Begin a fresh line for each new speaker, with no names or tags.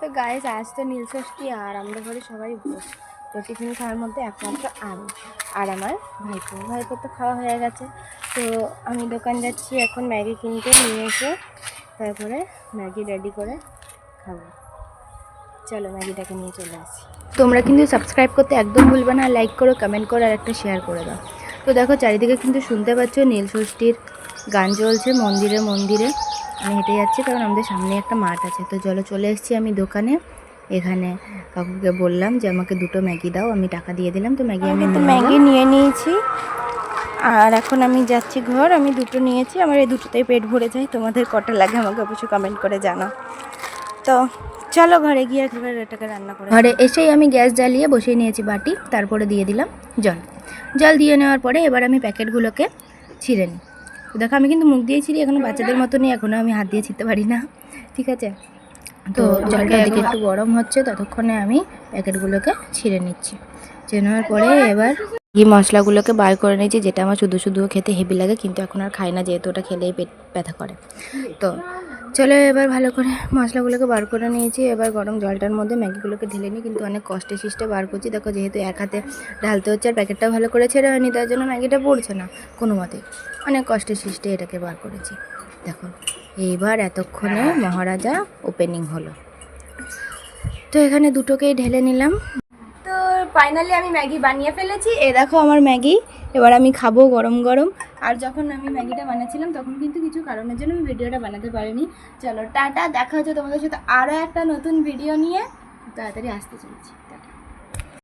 তো গাইস আজ তো নীলষষ্ঠী আর আমাদের ঘরে সবাই ভোজ তো টিফিন খাওয়ার মধ্যে একমাত্র আমি আর আমার ভাইপো। ভাইপো তো খাওয়া হয়ে গেছে। তো আমি দোকান যাচ্ছি, এখন ম্যাগি কিনতে নিয়ে এসে তারপরে ম্যাগি রেডি করে খাব। চলো ম্যাগিটাকে নিয়ে চলে আসি। তোমরা কিন্তু সাবস্ক্রাইব করতে একদম ভুলবে না লাইক করো কমেন্ট করো আর একটা শেয়ার করে দাও। তো দেখো, চারিদিকে কিন্তু শুনতে পাচ্ছ নীলষষ্ঠীর গান চলছে মন্দিরে মন্দিরে। আমি হেঁটে যাচ্ছি কারণ আমাদের সামনে একটা মাঠ আছে। তো চলো চলে এসেছি আমি দোকানে। এখানে কাকুকে বললাম যে আমাকে দুটো ম্যাগি দাও আমি টাকা দিয়ে দিলাম তো ম্যাগি আমি তো ম্যাগি নিয়ে নিয়েছি। আর এখন আমি যাচ্ছি ঘর আমি দুটো নিয়েছি। আমার এই দুটোতেই পেট ভরে যায়। তোমাদের কটা লাগে আমাকে অবশ্যই কমেন্ট করে জানাও। তো চলো ঘরে গিয়ে একবার এটাকে রান্না করে ঘরে এসেই আমি গ্যাস জ্বালিয়ে বসিয়ে নিয়েছি বাটি তারপরে দিয়ে দিলাম জল। জল দিয়ে নেওয়ার পরে এবার আমি প্যাকেটগুলোকে ছিঁড়ে নিই। তো দেখো আমি কিন্তু মুখ দিয়ে ছিঁড়ি এখনও বাচ্চাদের মতনই এখনও আমি হাত দিয়ে ছিঁড়তে পারি না ঠিক আছে? তো জলটা দিকে একটু গরম হচ্ছে ততক্ষণে আমি প্যাকেটগুলোকে ছিঁড়ে নিচ্ছি। ছিঁড়ে নেওয়ার পরে এবার ঘি মশলাগুলোকে বার করে নিয়েছি যেটা আমার শুধু শুধু খেতে হেভি লাগে কিন্তু এখন আর খাই না যেহেতু ওটা খেলেই পেট ব্যথা করে। তো চলো এবার ভালো করে মশলাগুলোকে বার করে নিয়েছি। এবার গরম জলটার মধ্যে ম্যাগিগুলোকে ঢেলে নিই, কিন্তু অনেক কষ্টে শিষ্টে বার করছি। দেখো যেহেতু এক হাতে ঢালতে হচ্ছে আর প্যাকেটটা ভালো করে ছেড়ে হয়নি, তার জন্য ম্যাগিটা পড়ছে না। কোনো মতে অনেক কষ্টে শিষ্টে এটাকে বার করেছি। দেখো এইবার এতক্ষণে মহারাজা ওপেনিং হলো। তো এখানে দুটোকেই ঢেলে নিলাম। ফাইনালি আমি ম্যাগি বানিয়ে ফেলেছি। এ দেখো আমার ম্যাগি, এবার আমি খাব গরম গরম। আর যখন আমি ম্যাগিটা বানাচ্ছিলাম, তখন কিন্তু কিছু কারণের জন্য আমি ভিডিওটা বানাতে পারিনি। চলো, টাটা, দেখা হচ্ছে তোমাদের সাথে আরও একটা নতুন ভিডিও নিয়ে। তাড়াতাড়ি আসতে চলেছি